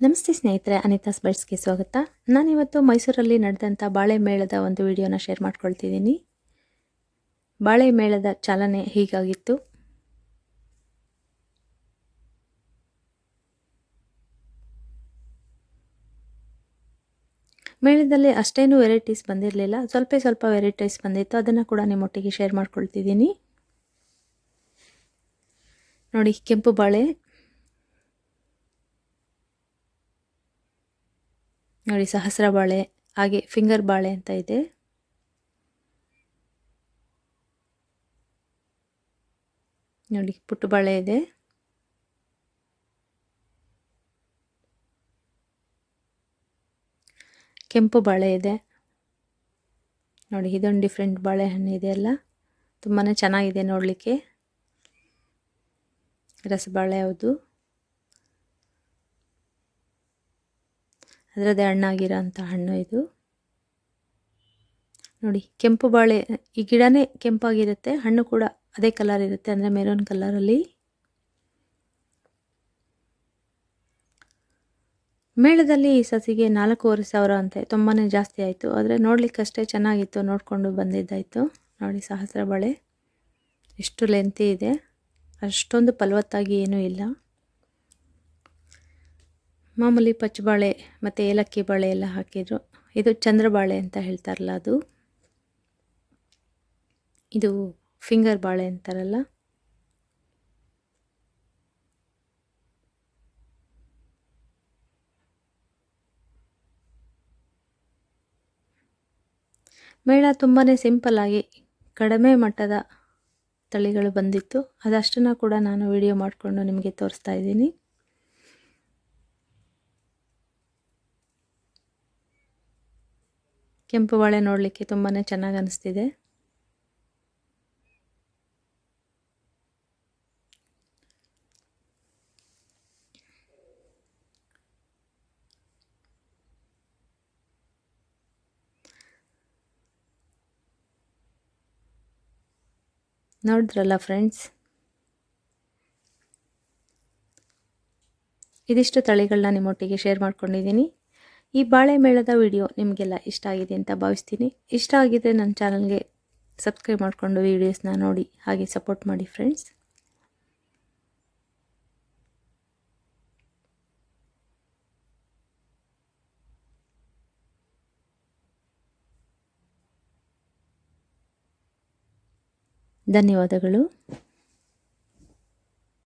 ನಮಸ್ತೆ ಸ್ನೇಹಿತರೆ, ಅನಿತಾ ಸ್ಪರ್ಸ್ಗೆ ಸ್ವಾಗತ. ನಾನಿವತ್ತು ಮೈಸೂರಲ್ಲಿ ನಡೆದಂಥ ಬಾಳೆ ಮೇಳದ ಒಂದು ವಿಡಿಯೋನ ಶೇರ್ ಮಾಡ್ಕೊಳ್ತಿದ್ದೀನಿ. ಬಾಳೆ ಮೇಳದ ಚಾಲನೆ ಹೀಗಾಗಿತ್ತು. ಮೇಳದಲ್ಲಿ ಅಷ್ಟೇನು ವೆರೈಟೀಸ್ ಬಂದಿರಲಿಲ್ಲ. ಸ್ವಲ್ಪ ಸ್ವಲ್ಪ ವೆರೈಟೀಸ್ ಬಂದಿತ್ತು. ಅದನ್ನು ಕೂಡ ನಿಮ್ಮೊಟ್ಟಿಗೆ ಶೇರ್ ಮಾಡ್ಕೊಳ್ತಿದ್ದೀನಿ. ನೋಡಿ, ಕೆಂಪು ಬಾಳೆ ನೋಡಿ ಸಹಸ್ರ ಬಾಳೆ, ಹಾಗೆ ಫಿಂಗರ್ ಬಾಳೆ ಅಂತ ಇದೆ. ನೋಡಿ ಪುಟ್ಟು ಬಾಳೆ ಇದೆ. ಕೆಂಪು ಬಾಳೆ ಇದೆ. ನೋಡಿ ಇದೊಂದು ಡಿಫ್ರೆಂಟ್ ಬಾಳೆಹಣ್ಣು ಇದೆ ಅಲ್ಲ. ತುಂಬಾ ಚೆನ್ನಾಗಿದೆ ನೋಡಲಿಕ್ಕೆ. ರಸಬಾಳೆ ಯಾವುದು ಅದರದ್ದೇ ಹಣ್ಣಾಗಿರೋ ಅಂಥ ಹಣ್ಣು ಇದು. ನೋಡಿ, ಕೆಂಪು ಬಾಳೆ, ಈ ಗಿಡನೇ ಕೆಂಪಾಗಿರುತ್ತೆ, ಹಣ್ಣು ಕೂಡ ಅದೇ ಕಲರ್ ಇರುತ್ತೆ, ಅಂದರೆ ಮೆರೂನ್ ಕಲರಲ್ಲಿ ಮೇಳದಲ್ಲಿ ಈ ಸಸಿಗೆ ನಾಲ್ಕೂವರೆ ಸಾವಿರ ಅಂತೆ ತುಂಬಾ ಜಾಸ್ತಿ ಆಯಿತು. ಆದರೆ ನೋಡಲಿಕ್ಕಷ್ಟೇ ಚೆನ್ನಾಗಿತ್ತು, ನೋಡಿಕೊಂಡು ಬಂದಿದ್ದಾಯಿತು. ನೋಡಿ, ಸಹಸ್ರ ಬಾಳೆ. ಎಷ್ಟು ಲೆಂತಿ ಇದೆ. ಅಷ್ಟೊಂದು ಫಲವತ್ತಾಗಿ ಏನೂ ಇಲ್ಲ. ಮಾಮೂಲಿ ಪಚ್ಚಬಾಳೆ ಮತ್ತು ಏಲಕ್ಕಿ ಬಾಳೆ ಎಲ್ಲ ಹಾಕಿದ್ರು. ಇದು ಚಂದ್ರಬಾಳೆ ಅಂತ ಹೇಳ್ತಾರಲ್ಲ ಅದು. ಇದು ಫಿಂಗರ್ ಬಾಳೆ ಅಂತಾರಲ್ಲ. ಮೇಳ ತುಂಬಾ ಸಿಂಪಲ್ಲಾಗಿ ಕಡಿಮೆ ಮಟ್ಟದ ತಳಿಗಳು ಬಂದಿತ್ತು. ಅದಷ್ಟನ್ನು ಕೂಡ ನಾನು ವಿಡಿಯೋ ಮಾಡಿಕೊಂಡು ನಿಮಗೆ ತೋರಿಸ್ತಾ ಇದ್ದೀನಿ. ಕೆಂಪು ಬಾಳೆ ನೋಡಲಿಕ್ಕೆ ತುಂಬಾ ಚೆನ್ನಾಗಿ ಅನಿಸ್ತಿದೆ. ನೋಡಿದ್ರಲ್ಲ ಫ್ರೆಂಡ್ಸ್? ಇದಿಷ್ಟು ತಳಿಗಳನ್ನ ನಿಮ್ಮೊಟ್ಟಿಗೆ ಶೇರ್ ಮಾಡ್ಕೊಂಡಿದ್ದೀನಿ. ಈ ಬಾಳೆ ಮೇಳದ ವಿಡಿಯೋ ನಿಮಗೆಲ್ಲ ಇಷ್ಟ ಆಗಿದೆ ಅಂತ ಭಾವಿಸ್ತೀನಿ. ಇಷ್ಟ ಆಗಿದ್ರೆ ನನ್ನ ಚಾನಲ್ಗೆ ಸಬ್ಸ್ಕ್ರೈಬ್ ಮಾಡಿಕೊಂಡು ವೀಡಿಯೋಸ್ನ ನೋಡಿ, ಹಾಗೆ ಸಪೋರ್ಟ್ ಮಾಡಿ ಫ್ರೆಂಡ್ಸ್. ಧನ್ಯವಾದಗಳು.